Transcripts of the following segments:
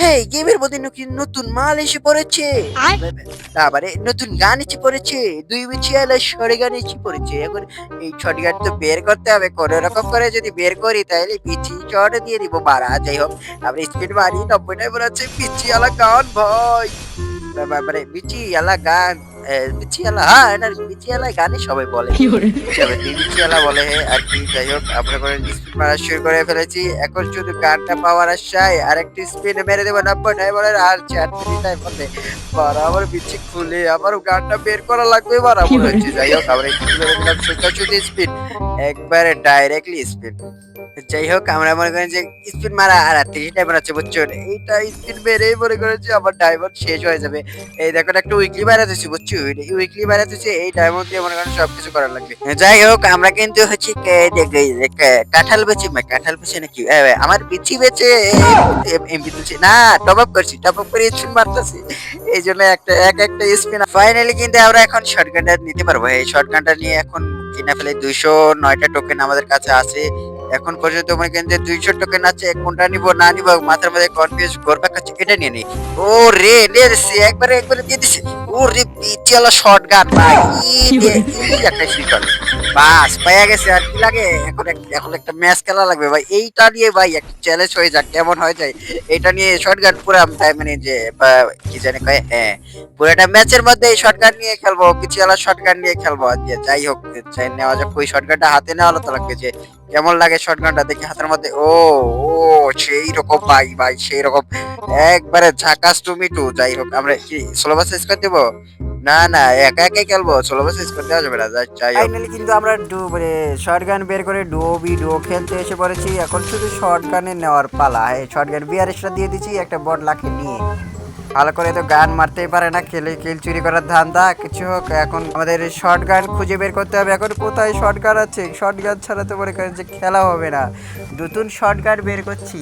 হেই গেমের মধ্যে নাকি নতুন মাল এসে পড়েছে। তারপরে নতুন গান এসে পড়েছে। দুই বিছিয়ালা সরে গান এসে পড়েছে। এখন এই ছট গান তো বের করতে হবে। কোন রকম করে যদি বের করি তাহলে পিচি চট দিয়ে দিব বাড়া। যাই হোক তারপরে স্পিড মারি। নব্বইটাই বলেছে পিচি আলা গান ভয় মানে বিচি আলা গান। হ্যাঁ এটা গানই সবাই বলে। বলে? আর কি যাই হোক আমরা করে মারা শুরু করে ফেলেছি। এখন শুধু গানটা পাওয়ার আশায় আর একটি স্পিড মেরে দেবো নব্বইটাই বলে আর চার বরাবর বিচি খুলে আবার গানটা বের করা লাগবে বরাবর হচ্ছে। যাই হোক আমরা মেরে সোজাসুজি স্পিড একবারে ডাইরেক্টলি স্পিড যাই হোক আমরা মনে করেন যে স্পিড মারা আর তিরিশ টাইম আছে বুঝছ? এইটা স্পিড মেরেই মনে করেন যে আমার ডায়মন্ড শেষ হয়ে যাবে। এই দেখো একটা উইকলি বুঝছ? উইকলি বাড়াতেছি এই ডায়মন্ড দিয়ে মনে করেন সবকিছু লাগবে। যাই হোক, আমরা কিন্তু হচ্ছে কাঁঠাল বেচি কাঁঠাল বেচে নাকি? আমার বিচি বেচে এমপি তুলছি না টপ আপ করছি টপ আপ করে স্পিন মারতেছি। এই জন্য একটা, এক একটা স্পিন ফাইনালি কিন্তু আমরা এখন শর্টগানটা নিতে পারব। এই শর্টগানটা নিয়ে এখন কিনা ফেলে দুইশো নয়টা টোকেন আমাদের কাছে আছে। এখন পর্যন্ত করেন যে দুইশো টোকেন আছে কোনটা নিব, না নিব, মাথার মধ্যে কনফিউজ গরবা কাছে এটা নিয়ে নি। ও রে রে একবারে একবারে দিয়ে দিছে। ও রে পিচিয়ালা শর্ট গান ভাই ই একটা শিকার বাস, পাইয়া গেছে আর কি লাগে? এখন এখন একটা ম্যাচ খেলা লাগবে ভাই। এইটা নিয়ে ভাই একটা চ্যালেঞ্জ হয়ে যাক, কেমন হয়ে যায়। এটা নিয়ে শর্ট গান পুরো তাই মানে যে কি জানি কয় হ্যাঁ পুরোটা ম্যাচের মধ্যে এই শর্ট গান নিয়ে খেলব পিচিয়ালা শর্ট গান নিয়ে খেলব। দিয়ে যাই হোক চাই নেওয়া যাক। ওই শর্ট গানটা হাতে নেওয়া তো লাগবে যে, কেমন লাগে শর্ট গানটা দেখি হাতের মধ্যে? ও ও, সেই রকম ভাই ভাই, সেই রকম। একবারে ঝাকাস টুমিটু যাই হোক, আমরা কি সিলেবাস শেষ করে দেবো? না না, একা একাই খেলব। সিলেবাস শেষ করতে যাবে না ফাইনালি কিন্তু আমরা ডু মানে শর্ট গান বের করে ডুও বি ডুও খেলতে এসে পড়েছি। এখন শুধু শর্ট গানে নেওয়ার পালা। এই শর্ট গান বিআরএসটা দিয়ে দিচ্ছি একটা বট লাখে নিয়ে। ভালো করে তো গান মারতেই পারে না, খেলে কিল চুরি করার ধান্দা, কিছু হোক। এখন আমাদের শর্ট গান খুঁজে বের করতে হবে। এখন কোথায় শর্ট গান আছে? শর্ট গান ছাড়া তো মনে করেন যে খেলা হবে না। নতুন শর্ট গান বের করছি।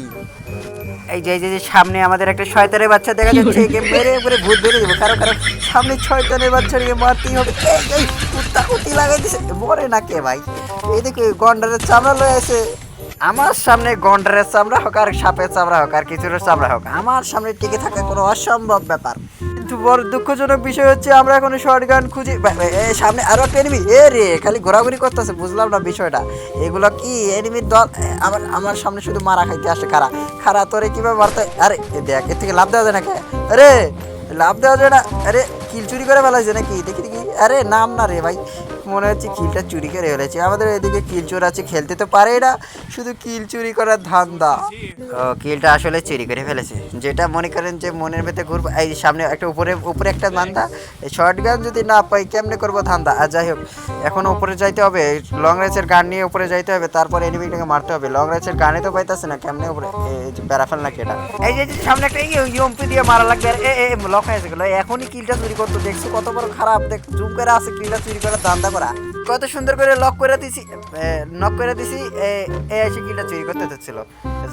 এই যে যে সামনে আমাদের একটা শয়তানের বাচ্চা দেখা যাচ্ছে। একে মেরে ভূত বেরিয়ে দেবো কারণ কারণ সামনে শয়তানের বাচ্চাকে মারতেই হবে। এই, কুত্তা কুতি লাগাই দিছে। মরে না কে ভাই? এই দেখো গন্ডারের চামড়া লয়ে আছে। আমার সামনে গন্ডারের চামড়া হোক আর সাপের চামড়া হোক আর কিছুর চামড়া হোক আমার সামনে টিকে থাকা কোনো অসম্ভব ব্যাপার। কিন্তু বড় দুঃখজনক বিষয় হচ্ছে আমরা এখন শর্ট গান খুঁজি সামনে আরও একটা এনিমি এ রে খালি ঘোরাঘুরি করতেছে বুঝলাম না বিষয়টা। এগুলো কি এনিমির দল? আমার আমার সামনে শুধু মারা খাইতে আসে খারা খারা, তোরে কীভাবে মারতে আরে দেখ, এর থেকে লাভ দেওয়া যায় নাকি আরে, লাভ দেওয়া যায় না। আরে, কিল চুরি করে ফেলাইছে নাকি? দেখি দেখি। আরে, নাম না রে ভাই। মনে হচ্ছে কিলটা চুরি করে ফেলেছে। আমাদের এদিকে কিল চোর আছে, খেলতে তো পারে না। শুধু কিল চুরি করার ধান্দা। কিলটা আসলে চুরি করে ফেলেছে। যেটা মনে করেন যে মনের ভেতরে ঘুরবো, এই সামনে একটা উপরে উপরে একটা ধান্দা। শর্ট গান যদি না পাই, কেমনে করব ধান্দা? আর যাই হোক, এখন উপরে যাইতে হবে লং রেঞ্জের গান নিয়ে উপরে যাইতে হবে, তারপর এনিমিটাকে মারতে হবে। লং রেঞ্জের গানে তো পাইতেছে না, কেমনে উপরে? প্যারাফেল নাকি এটা? এই যে সামনে একটা ইয়ম্পি দিয়ে মারা লাগবে। আর, এ এ লক হয়ে গেলো। এখনই কিলটা চুরি করতো। দেখছ কত বড় খারাপ। দেখ জুম করে আছে কিলটা চুরি করার ধান্দা করা। কত সুন্দর করে লক করে দিছি নক করে দিছি, এ এসে কিলটা চুরি করতে চাচ্ছিল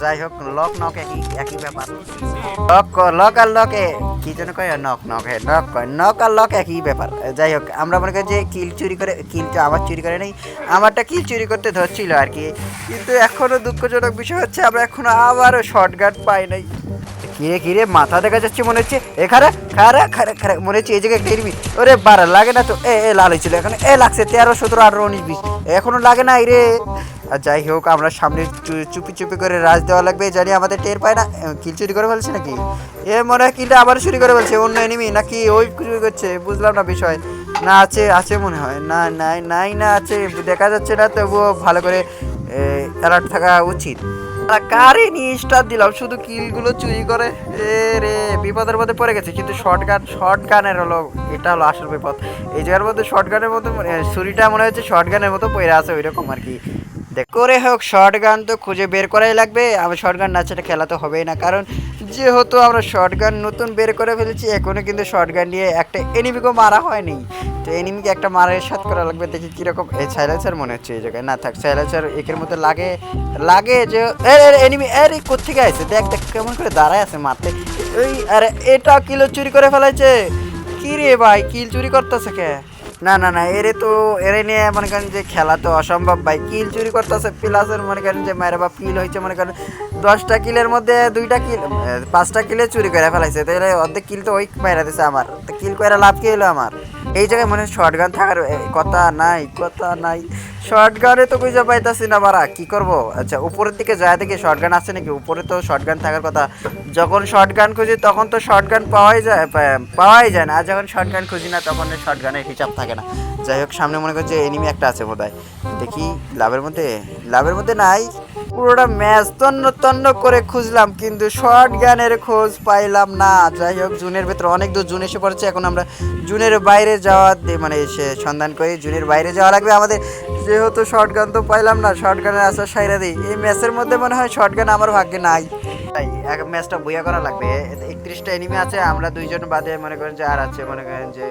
যাই হোক লক নক একই একই ব্যাপার। লক লক আর লকে কি যেন কয় নক নক হ্যাঁ নক কয় নক আর লক একই ব্যাপার। যাই হোক, আমরা মনে করি যে কিল চুরি করে, কিলটা আমার চুরি করে নেই। আমারটা কিল চুরি করতে ধরছিল আর কি। কিন্তু এখনও দুঃখজনক বিষয় হচ্ছে, আমরা এখনও আবারও শর্ট গার্ড পাই নাই। কিরে কিরে মাথা দেখা যাচ্ছে মনে হচ্ছে। এখানে খারা খারা খারা মনে হচ্ছে এই জায়গায় একটা এনিমি। ওরে বারা, লাগে না তো। এ এ, লাল হয়েছিল এখানে। এ, লাগছে তেরো, সতেরো আঠারো উনিশ বিশ। এখনও লাগে না রে। আর যাই হোক, আমরা সামনে চুপি চুপি করে রাজ দেওয়া লাগবে। জানি আমাদের টের পায় না। কিল চুরি করে ফেলছে নাকি? এ, মনে হয় কিলটা আবার চুরি করে ফেলছে। অন্য এনিমি নাকি ওই চুরি করছে? বুঝলাম না বিষয়। না আছে আছে মনে হয়। না, নাই নাই না আছে। দেখা যাচ্ছে না, তবুও ভালো করে অ্যালার্ট থাকা উচিত। আর কারে নিয়ে স্টার দিলাম। শুধু কিলগুলো চুরি করে। এ রে, বিপদের মধ্যে পড়ে গেছে। কিন্তু শর্ট গান শর্ট গানের হলো, এটা হলো আসল বিপদ। এই জায়গার মধ্যে শর্ট গানের মতো ছুরিটা মনে হচ্ছে শর্ট গানের মতো পড়ে আছে ওই রকম আর কি। দেখ, করে হোক শর্ট গান তো খুঁজে বের করাই লাগবে। আমি শর্ট গান না সেটা খেলা তো হবেই না। কারণ যেহেতু আমরা শর্ট গান নতুন বের করে ফেলেছি, এখনও কিন্তু শর্ট গান দিয়ে একটা এনিমিকেও মারা হয়নি। তো এনিমিকে একটা মারের সাথ করা লাগবে, দেখি কীরকম। এই সাইলেন্সার মনে হচ্ছে এই জায়গায়। না থাক সাইলেন্সার একের মতো লাগে লাগে যে এর এনিমি আরে কোথেকে আছে দেখ দেখ, কেমন করে দাঁড়ায় আছে মারতে। ওই আরে, এটা কিলো চুরি করে ফেলাইছে? কি রে ভাই, কিল চুরি করতেছে কে? না না না, এরে তো, এরে নিয়ে মনে করেন যে খেলা তো অসম্ভব ভাই। কিল চুরি করতেছে প্লাসের মনে করেন যে মায়ের বা কিল হয়েছে, মনে করেন দশটা কিলের মধ্যে দুইটা কিল পাঁচটা কিলে চুরি করে ফেলাইছে। তাহলে অর্ধেক কিল তো ওই মাইরা দিছে আমার। কিল করে লাভ কি হলো আমার? এই জায়গায় মনে হয় শর্ট গান থাকার কথা নাই কথা নাই। শর্ট গানে তো খুঁজে পাইতাছি না বারা কি করব? আচ্ছা উপরের দিকে যায় দেখি শর্ট গান আছে নাকি? উপরে তো শর্ট গান থাকার কথা। যখন শর্ট গান খুঁজি, তখন তো শর্ট গান পাওয়াই যায় পাওয়াই যায় না। আর যখন শর্ট গান খুঁজি না, তখন শর্ট গানের হিসাব থাকে না। যাই হোক, সামনে মনে করছে এনিমি একটা আছে বোধ দেখি, লাভের মধ্যে লাভের মধ্যে নাই। পুরোটা ম্যাচ তন্ন তন্ন করে খুঁজলাম, কিন্তু শর্ট গানের খোঁজ পাইলাম না। যাই হোক, জুনের ভেতরে অনেক দূর জুন এসে পড়েছে। এখন আমরা জুনের বাইরে যাওয়া মানে সন্ধান করি জুনের বাইরে যাওয়া লাগবে আমাদের। যেহেতু শর্ট গান তো পাইলাম না শর্টগানের আসার সাইরা দিই। এই ম্যাচের মধ্যে মনে হয় শর্ট গান আমার ভাগ্যে নাই। তাই, এক ম্যাচটা বইয়া করা লাগবে। একত্রিশটা এনিমি আছে, আমরা দুইজন বাদে মনে করেন যে আর আছে, মনে করেন যে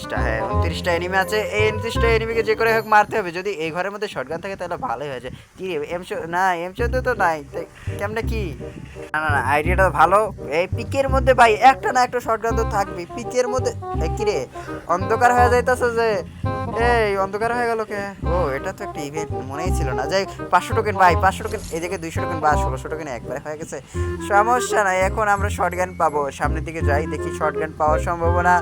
উনত্রিশটা হ্যাঁ উনত্রিশটা এনিমি আছে। এই উনত্রিশটা এনিমিকে যে করে হোক মারতে হবে। যদি এই ঘরের মধ্যে শর্টগান থাকে, তাহলে ভালোই হয়েছে। কি এম না এম চোদ্দ তো নাই। কেমনে কি? না না না আইডিয়াটা ভালো। এই পিকের মধ্যে ভাই, একটা না একটা শর্টগান তো থাকবে পিকের মধ্যে কি রে, অন্ধকার হয়ে যাইতেছে যে। এই, অন্ধকার হয়ে গেল কে? ও, এটা তো একটা ইভেন্ট মনেই ছিল না। যাই পাঁচশো টোকেন ভাই, পাঁচশো টোকেন এই জায়গায় দুইশো টোকেন বা ষোলোশো টোকেন একবারে হয়ে গেছে। সমস্যা নাই, এখন আমরা শর্ট গান পাবো। সামনের দিকে যাই, দেখি শর্ট গান পাওয়ার সম্ভাবনা।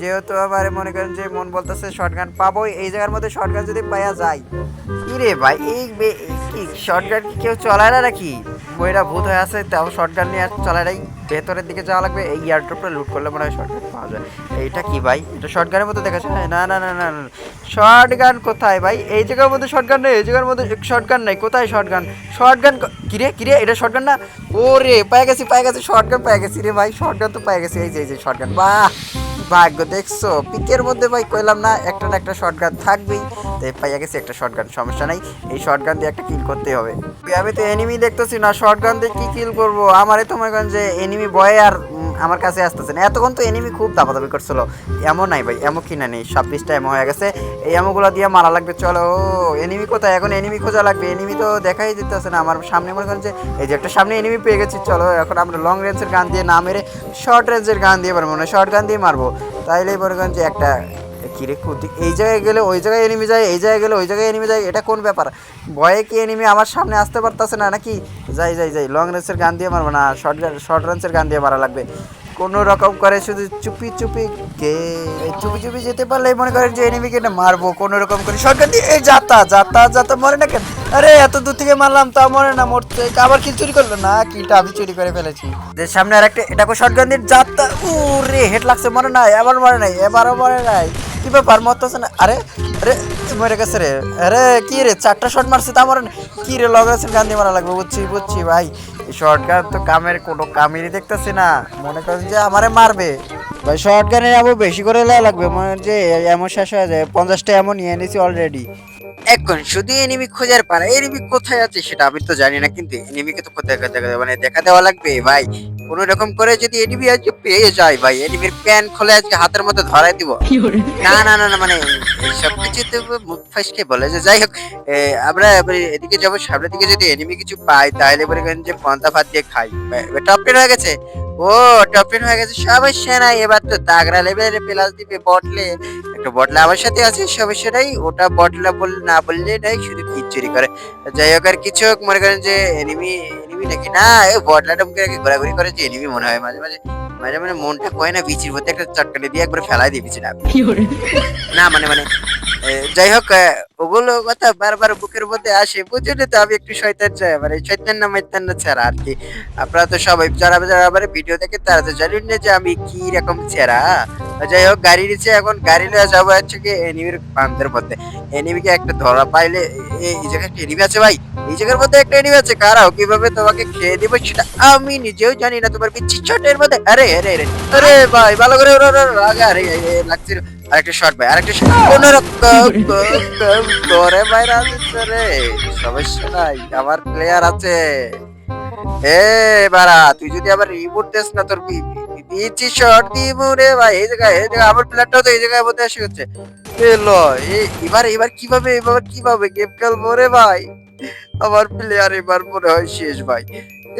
যেহেতু আমার মনে করেন যে মন বলতেছে শর্ট গান পাবোই, এই জায়গার মধ্যে শর্ট গান যদি পাওয়া যায়। কি রে ভাই, এই বে- কি কেউ চলায় না নাকি? বইরা ভূত হয়ে আছে, তাও শর্ট গান নিয়ে আর চলায় নাই। ভেতরের দিকে যাওয়া লাগবে, এই এয়ারড্রপটা লুট করলে মনে হয় শর্ট গান পাওয়া যায়। এইটা কি ভাই? এটা শর্ট গানের মতো দেখা যায় না না না না না শর্ট গান কোথায় ভাই? এই জায়গার মধ্যে শর্ট গান নেই, এই জায়গার মধ্যে শর্ট গান নাই। কোথায় শর্ট গান শর্ট গান কিরে কিরে, এটা শর্ট গান না? ও রে পায়ে গেছি পায়ে গেছি শর্ট গান পায়ে গেছি রে ভাই শর্ট গান তো পায়ে গেছি। এই যে এই যে শর্ট গান বাহ! ভাগ্য, দেখছ? পিকের মধ্যে ভাই কইলাম না, একটা না একটা শর্ট গান থাকবেই। তো পাইয়া গেছে একটা শর্ট গান সমস্যা নাই। এই শর্ট গান দিয়ে একটা কিল করতে হবে। আমি তো এনিমি দেখতেছি না শর্ট গান দিয়ে কি কিল করব? আমারে তো মনে করেন যে এনিমি বয় আর আমার কাছে আসতেছে না। এতক্ষণ তো এনিমি খুব দাপাদাপি করছিল। এমন নাই ভাই এমন কিনা নেই সব ছাব্বিশটা এমন হয়ে গেছে। এই এমনগুলো দিয়ে মারা লাগবে, চলো। এনিমি কোথায়? এখন এনিমি খোঁজা লাগবে। এনিমি তো দেখাই দিতেছে না। আমার সামনে মনে করেন যে, এই যে একটা সামনে এনিমি পেয়ে গেছি, চলো। এখন আমরা লং রেঞ্জের গান দিয়ে না মেরে শর্ট রেঞ্জের গান দিয়ে পারব না শর্ট গান দিয়ে মারবো। তাইলে মনে করেন যে একটা কিরে এই জায়গায় গেলে ওই জায়গায় এনিমি যায়, এই জায়গায় গেলে ওই জায়গায় এনিমি যায়, এটা কোন ব্যাপার? ভয়ে কি এনিমি আমার সামনে আসতে পারতেছে না নাকি? যাই যাই যাই লং রেঞ্জের গান দিয়ে মারবো না শর্ট শর্ট রেঞ্জের গান দিয়ে মারা লাগবে। কোনো রকম করে শুধু চুপি চুপি কে, চুপি চুপি যেতে পারলে মনে করেন যে এনিমিকে মারবো, কোনো রকম করে শর্টগান দিয়ে, এই যাতা যাতা যাতা, মরে না কেন? আরে, এত দূর থেকে মারলাম, তা মরে না, মরতে, আবার কি চুরি করল? না কিটা আমি চুরি করে ফেলেছি। যে সামনে আর একটা এটা শর্টগান দিয়ে যাতা, উরে হেড লাগছে মরে নাই এবার মরে নাই, এবারও মরে নাই। কি ব্যাপার? মরতেছে না? আরে আরে মরে গেছে রে। আরে কি রে? চারটা শট মারছে তা মরে না। কি রে লগ আছে গান মারা লাগবে। বুঝছি বুঝছি ভাই। শর্ট গান তো কামের কোনো কামেরই দেখতেছি না। মনে করেন যে আমারে মারবে। ভাই শর্ট গানে আবার বেশি করে লেয়া লাগবে। মনে যে এমন শেষ হয়ে যায়। পঞ্চাশটা এমন নিয়ে নিয়েছি অলরেডি এখন শুধু এনিমি খোঁজার পারা এনিমি কোথায় আছে সেটা আমি তো জানি না কিন্তু এনিমিকে তো কোথায় দেখা মানে দেখা দেওয়া লাগবে ভাই। কোন রকম করে যদি এনিমি আজকে পেয়ে যায় ভাই এনিমির প্যান খুলে আজকে হাতের মধ্যে ধরাই দিব। না না না না মানে সব কিছু তো মুখ ফাইসকে বলে যে যাই হোক আমরা এদিকে যাব সামনের দিকে যদি এনিমি কিছু পাই তাহলে বলে করেন যে পন্থা ভাত দিয়ে খাই। টপ টেন হয়ে গেছে। ও টপ টেন হয়ে গেছে সমস্যা নাই এবার তো দাগরা লেভেলে প্লাস দিবে বটলে। একটা বটলা আমার সাথে আছে সমস্যা নাই ওটা বটলা বল না বললে নাই শুধু কিচুরি করে। যাই হোক আর কিছু হোক মনে করেন যে এনিমি এনিমি নাকি? না এই বটলাটা মুখে রেখে ঘোরাঘুরি করে যে এনিমি মনে হয় মাঝে মাঝে। মাঝে মানে মনটা কয় না বিচির মধ্যে একটা চটকানি দিয়ে একবার ফেলাই দিয়ে বিচি না। মানে মানে এ, যাই হোক ওগুলো কথা বারবার বুকের মধ্যে আসে বুঝলি তো আমি একটু শয়তান চাই মানে শয়তান না মাইতান না ছাড়া আর কি। আপনারা তো সবাই যারা যারা আবার ভিডিও দেখে, তারা তো জানেন না যে আমি কি রকম ছেড়া। যাই হোক, গাড়ি নিচে এখন গাড়ি নিয়ে যাব হচ্ছে কি এনিমির বান্ধের মধ্যে। এনিমিকে একটা ধরা পাইলে এই জায়গায় একটা এনিমি আছে ভাই? এই জায়গার মধ্যে একটা এনিমি আছে কারাও কীভাবে তোমাকে খেয়ে দিব সেটা আমি নিজেও জানি না, তোমার পিচ্ছি ছোটের মধ্যে। আরে আরে আরে আরে, ভাই, ভালো করে ওরা আরেকটা শট ভাই, আরেকটা কোন রকম করে বাইরে আসছে রে, সমস্যা নাই, আমার প্লেয়ার আছে। এ, বাড়া, তুই যদি আবার রিমোট দেস না তোর পিচি শট দিব রে ভাই, এই জায়গায় এই জায়গায়, আমার প্লেয়ারটাও তো এই জায়গায় মধ্যে এসে হচ্ছে এলো এবার এবার কীভাবে এবার কীভাবে গেম খেলব রে ভাই? আমার প্লেয়ার এবার মনে হয় শেষ ভাই।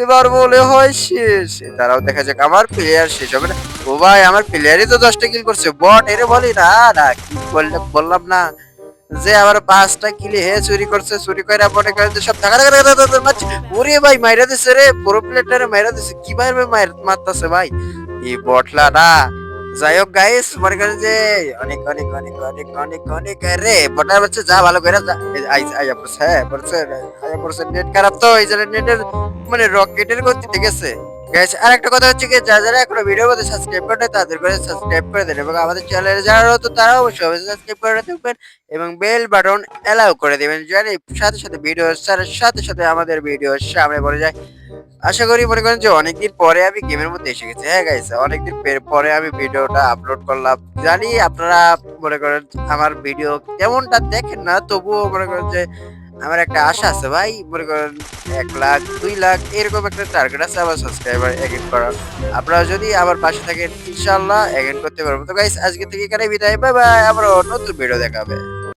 এবার বলে হয় শেষ। তারাও দেখা যাক আমার প্লেয়ার শেষ হবে না। ও ভাই, আমার প্লেয়ারই তো দশটা কিল করছে। বট, এরে বলি, না না, কি বললে বললাম না। যে আবার পাঁচটা কিলে হে চুরি করছে, চুরি করে মনে করে সব টাকা টাকা মারছে ওরে ভাই, মাইরা দিছে রে। পুরো প্লেটারে মাইরা দিছে। কি মারবে মারতাছে ভাই? এই বটলা, না। যাই হোক গাইস মনে করেন যে অনেক অনেক অনেক অনেক অনেক অনেক রে বটার হচ্ছে যা ভালো করে আইয়া পড়ছে হ্যাঁ পড়ছে নেট খারাপ তো এই জন্য নেটের মানে রকেটের গতিতে গেছে গাইস আর কথা হচ্ছে কি যারা যারা এখনও ভিডিওর মধ্যে সাবস্ক্রাইব করে তাদের করে সাবস্ক্রাইব করে দেন এবং আমাদের চ্যানেলে যারা তো তারা অবশ্যই অবশ্যই সাবস্ক্রাইব করে রাখবেন এবং বেল বাটন এলাও করে দেবেন যেন সাথে সাথে ভিডিও সাথে সাথে আমাদের ভিডিও সামনে পড়ে যায়। আশা করি মনে করেন যে অনেকদিন পরে আমি গেমের মধ্যে এসে গেছি। হ্যাঁ গাইস অনেকদিন পরে আমি ভিডিওটা আপলোড করলাম। জানি আপনারা মনে করেন আমার ভিডিও তেমনটা দেখেন না, তবুও মনে করেন যে আমার একটা আশা আছে ভাই, মনে করেন এক লাখ, দুই লাখ, এরকম একটা টার্গেট আছে আমার সাবস্ক্রাইবার এগেন করার। আপনারা যদি আমার পাশে থাকেন ইনশাল্লাহ এগেন করতে পারব। তো গাইস আজকে থেকে এখানে বিদায় বাই বাই আবার নতুন ভিডিও দেখাবে।